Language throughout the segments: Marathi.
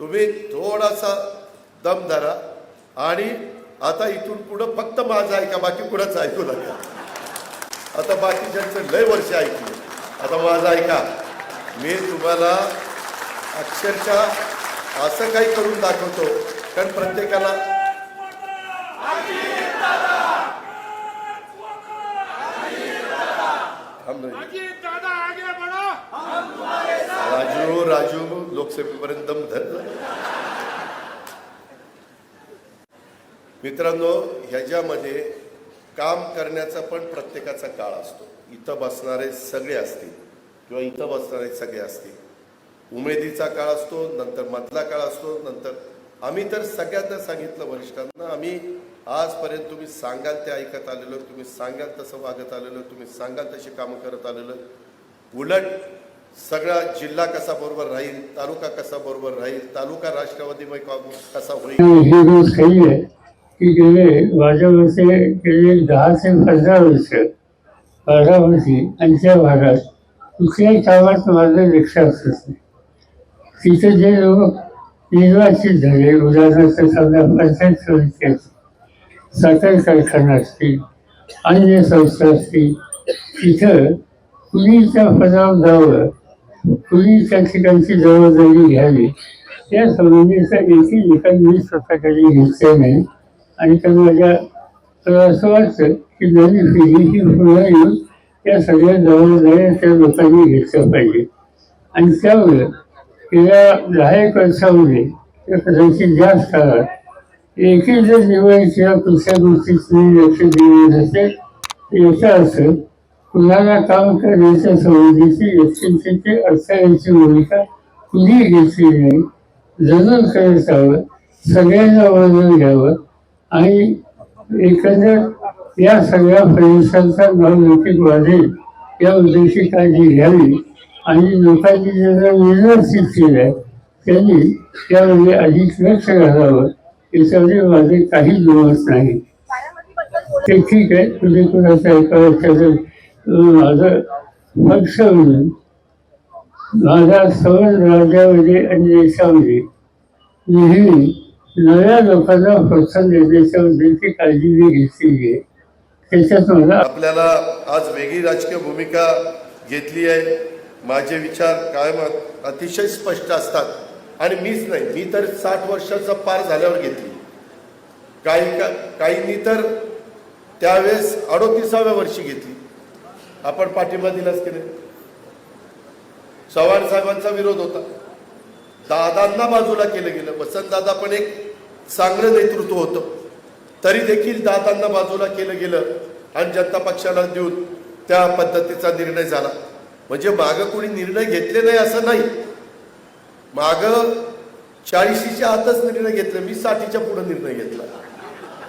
तुम्ही थोडासा दम धरा आणि आता इथून पुढं फक्त माझं ऐका बाकी कुणाचं ऐकू नका. आता बाकीच्यांचं लय वर्ष ऐकलं आता माझं ऐका. मी तुम्हाला अक्षरशः असं काही करून दाखवतो कारण प्रत्येकाला थांब राजू राजू लोकसभेपर्यंत दम मित्रांनो ह्याच्यामध्ये काम करण्याचा पण प्रत्येकाचा काळ असतो. इथं बसणारे सगळे असतील किंवा इथं बसणारे सगळे असतील. उमेदीचा काळ असतो नंतर मधला काळ असतो नंतर आम्ही तर सगळ्यांना सांगितलं वरिष्ठांना आम्ही आजपर्यंत तुम्ही सांगाल ते ऐकत आलेलो तुम्ही सांगाल तसं वागत आलेलो तुम्ही सांगाल तशी कामं करत आलेलो. उलट सगळा जिल्हा कसा बरोबर राहील तालुका कसा बरोबर राहील तालुका राष्ट्रवादीमय कसा होईल? सही आहे की गेले माझ्या गेले दहा ते पंधरा वर्ष बारामती आणि त्या भागात कुठल्याही कामात माझं लक्ष असत नाही. तिथे जे लोक निर्वाचित झाले उदाहरणार्थ समजा पंचायत समिती असतील साखर कारखाना असतील अन्य संस्था असतील तिथं कुणी त्या पदावर जावं पूर्वी त्या ठिकाणची जबाबदारी घ्यावी. या संबंधीचा एकही निकाल मी स्वतःकडे घेतले नाही. आणि तर माझ्या असं वाटतं की नवीन पिढी ही पुन्हा येऊन त्या सगळ्या जबाबदाऱ्या त्या लोकांनी घेतल्या पाहिजे. आणि त्यामुळे गेल्या दहा एक वर्षामध्ये किंवा कदाचित जास्त काळात एकही जर निवड किंवा कुठल्या गोष्टीत लक्ष दिले नसेल तर याचा अर्थ कुणाला काम करण्याच्या संबंधीची व्यक्तींची अडथळ्याची भूमिका कुणी घेतली नाही. जरूर करत हवं सगळ्यांना वर्णन घ्यावं आणि एकंदर या सगळ्या प्रदेशांचा नवलौकिक वाढेल या उद्देशी काळजी घ्यावी आणि लोकांनी ज्यांना निर्दर्शित केलं आहे त्यांनी त्यामध्ये अधिक लक्ष घालावं. याच्यामध्ये माझे काही दुमत नाही. ते ठीक आहे तुम्ही कुणाचं ऐकावं त्याचं माझं पक्ष म्हणून माझा सवय राज्यामध्ये आणि देशामध्ये. नेहमी नव्या लोकांना प्रोत्साहन देण्याच्या उद्देशी काळजी मी घेतलेली आहे. त्याच्यात मला आपल्याला आज वेगळी राजकीय भूमिका घेतली आहे. माझे विचार कायम अतिशय स्पष्ट असतात. आणि मीच नाही मी तर साठ वर्षाचा पार झाल्यावर घेतली. काही का काहींनी तर त्यावेळेस अडोतीसाव्या वर्षी घेतली. आपण पाठिंबा दिलाच की नाही? चव्हाण साहेबांचा विरोध होता. दादांना बाजूला केलं गेलं. वसंतदादा पण एक चांगलं नेतृत्व होतं. तरी देखील दादांना बाजूला केलं गेलं आणि जनता पक्षाला देऊन त्या पद्धतीचा निर्णय झाला. म्हणजे मागं कोणी निर्णय घेतले नाही असं नाही. मागं चाळीशीच्या आतच निर्णय घेतले. मी साठीच्या पुढे निर्णय घेतला.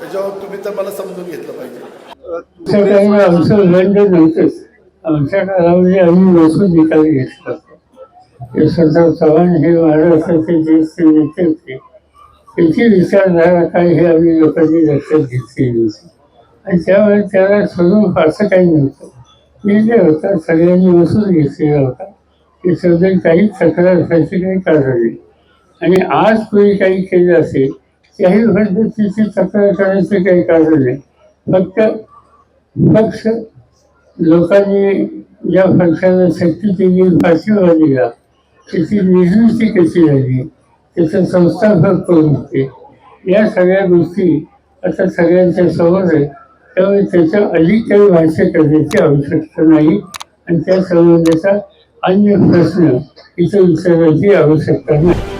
त्याच्यावर तुम्ही तर मला समजून घेतलं पाहिजे. आमच्या काही आमचं दंड नव्हतंच आमच्या काळामध्ये आम्ही बसून निकाल घेतला. यशवंतराव चव्हाण हे महाराष्ट्राचे ज्येष्ठ नेते होते. त्याची विचारधारा काय हे आम्ही लोकांनी लक्षात घेतलेली होती. आणि त्यामुळे त्याला सोडून फारसं काही नव्हतं. मी जे होता सगळ्यांनी बसून घेतलेला होता. त्याच्याबद्दल काही तक्रार असायची काही कारण नाही. आणि आज कोणी काही केलं असेल त्याही पद्धतीची तक्रार करण्याचे काही कारण नाही. फक्त पक्ष लोकांनी ज्या पक्षाला शक्ती दिली पाठिंबा दिला त्याची निर्मिती कशी झाली? त्याचं संस्थापक कोण होते? या सगळ्या गोष्टी आता सगळ्यांच्या समोर आहे त्यामुळे त्याच्या अधिक काही भाष्य करण्याची आवश्यकता नाही. आणि त्या संबंधाचा अन्य प्रश्न इथं विचारायची आवश्यकता नाही.